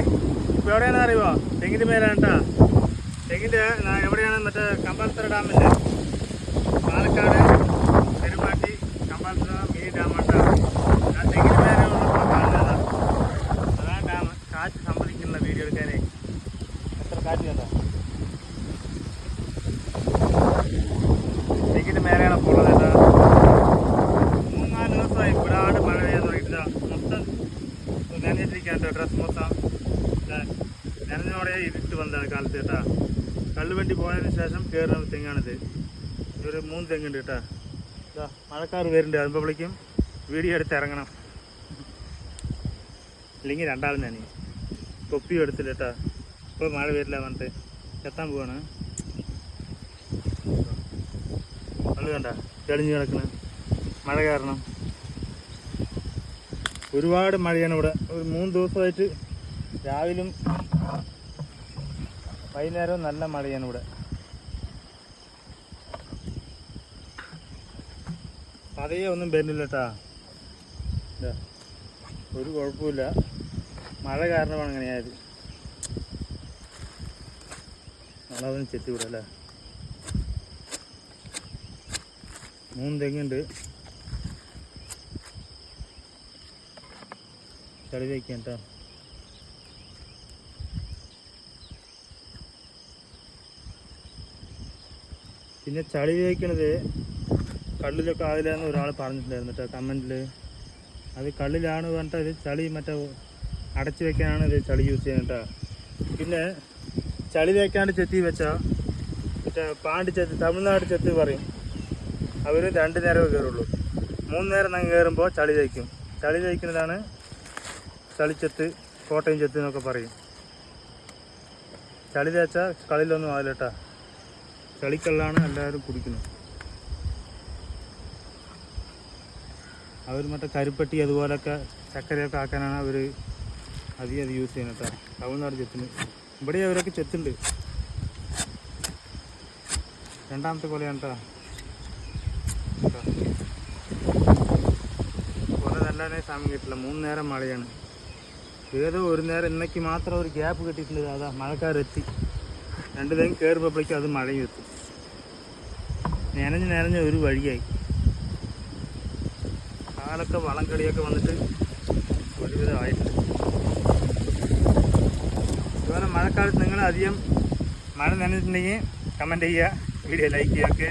ഇപ്പൊ എവിടെയാണെന്ന് അറിയുമോ തെങ്ങിന്റെ മേലാണ് കേട്ടോ തെങ്ങിന്റെ എവിടെയാണ് മറ്റേ കമ്പാലത്തറ ഡാമില്ലേ? പാലക്കാട് പെരുമാറ്റി കമ്പാലത്തറ മിനി ഡാമാണ് ആ തെങ്ങിന്റെ മേലെ ഉള്ളപ്പോൾ കാണുന്നതാ. അതാണ് ഡാം. കാറ്റ് സംഭവിക്കുന്ന വീഡിയോ എടുക്കാനേ. എത്ര കാറ്റ് കണ്ടോ തെങ്ങിന്റെ മേലെയാണ് ഇപ്പോൾ ഉള്ളത് കേട്ടോ. മൂന്നാൽ മൊത്തം കേട്ടോ നനഞ്ഞോടെ ഇരുട്ട് വന്നതാണ് കാലത്ത് കേട്ടാ. കള്ളുവണ്ടി പോയതിന് ശേഷം കയറുന്ന തെങ്ങാണിത്. ഒരു മൂന്ന് തെങ്ങുണ്ട് കേട്ടാ. ഇതാ മഴക്കാർ വരുന്നുണ്ട്. വിളിക്കും. വീഡിയോ എടുത്ത് ഇറങ്ങണം. അല്ലെങ്കിൽ രണ്ടാളും തന്നെ തൊപ്പിയും എടുത്തില്ല കേട്ടാ. ഇപ്പോൾ മഴ വരില്ല പറഞ്ഞിട്ട് എത്താൻ പോവാണ്. വെള്ളം കണ്ട? തെളിഞ്ഞു കിടക്കണ. മഴ കാരണം. ഒരുപാട് മഴയാണ് ഇവിടെ. ഒരു മൂന്ന് ദിവസമായിട്ട് രാവിലും വൈകുന്നേരവും നല്ല മഴയാണ് ഇവിടെ. പതയെ ഒന്നും വരുന്നില്ല കേട്ടാ ഒരു കുഴപ്പമില്ല മഴ കാരണമാണ് അങ്ങനെയായത് നമ്മളതൊന്ന് ചെത്തി വിടാം അല്ലേ മൂന്ന് തെങ്ങുണ്ട്. ചളി വയ്ക്കാം കേട്ടോ പിന്നെ ചളി വയ്ക്കണത് കള്ളിലൊക്കെ ആവില്ലെന്ന് ഒരാൾ പറഞ്ഞിട്ടുണ്ടായിരുന്നു കേട്ടോ കമന്റിൽ അത് കള്ളിലാണ് പറഞ്ഞിട്ട് അത് ചളി മറ്റേ അടച്ചു വെക്കാനാണ് ഇത് ചളി യൂസ് ചെയ്യുന്നത് കേട്ടോ. പിന്നെ ചളി തേക്കാണ്ട് ചെത്തി വെച്ചാൽ മറ്റേ പാണ്ടി ചെത്തി തമിഴ്നാട് ചെത്തി പറയും. അവർ രണ്ട് നേരമേ കയറുള്ളൂ മൂന്ന് നേരം അങ്ങ് കയറുമ്പോൾ ചളി തേക്കും. ചളി തേക്കുന്നതാണ് ചളിച്ചെത്ത് കോട്ടയം ചെത്ത് എന്നൊക്കെ പറയും. ചളി തേച്ചാൽ കളിയിലൊന്നും ആവില്ല കേട്ടാ. ചളിക്കള്ളാണ് എല്ലാവരും കുടിക്കുന്നത്. അവർ മറ്റേ കരിപ്പട്ടി അതുപോലൊക്കെ ചക്കരയൊക്കെ ആക്കാനാണ് അവർ അധികം അത് യൂസ് ചെയ്യുന്നത് തമിഴ്നാട് ചെത്തിന് ഇവിടെ അവരൊക്കെ ചെത്തുണ്ട്. രണ്ടാമത്തെ കൊലയാണ് കേട്ടോ. കൊല നല്ലതിനെ സമയം കിട്ടില്ല. മൂന്ന് നേരം മഴയാണ്. ഏതോ ഒരു നേരം ഇന്നേക്ക് മാത്രം ഒരു ഗ്യാപ്പ് കിട്ടിയിട്ടുണ്ട് അതാ മഴക്കാരെത്തി. രണ്ടു നേരം കയറുമ്പോഴേക്കും അത് മഴയും എത്തും. നനഞ്ഞ് നനഞ്ഞ ഒരു വഴിയായി. കാലൊക്കെ വളം കളിയൊക്കെ വന്നിട്ട് ഒരുവിധമായിട്ടുണ്ട്. അതുപോലെ മഴക്കാലത്ത് നിങ്ങൾ അധികം മഴ നനഞ്ഞിട്ടുണ്ടെങ്കിൽ കമന്റ് ചെയ്യുക വീഡിയോ ലൈക്ക് ചെയ്യുക ഒക്കെ.